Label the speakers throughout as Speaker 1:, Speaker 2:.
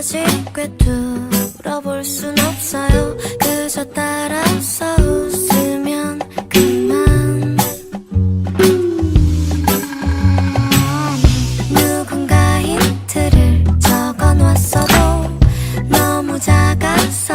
Speaker 1: 꿰뚫어 볼 순 없어요. 그저 따라서 웃으면 그만. 누군가 힌트를 적어 놨어도 너무 작아서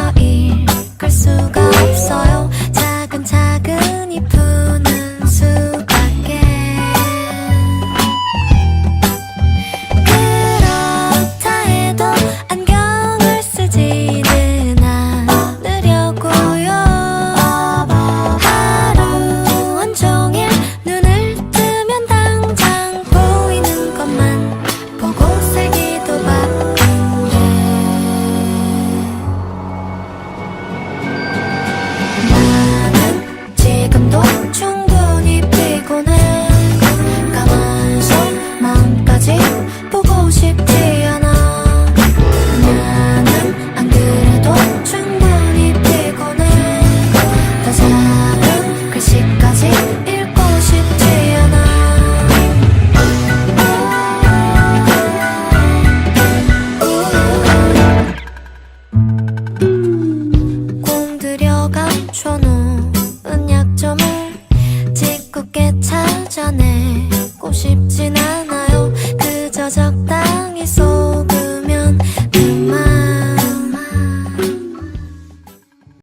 Speaker 1: 감춰놓은 약점을 짓궂게 찾아내고 싶진 않아요. 그저 적당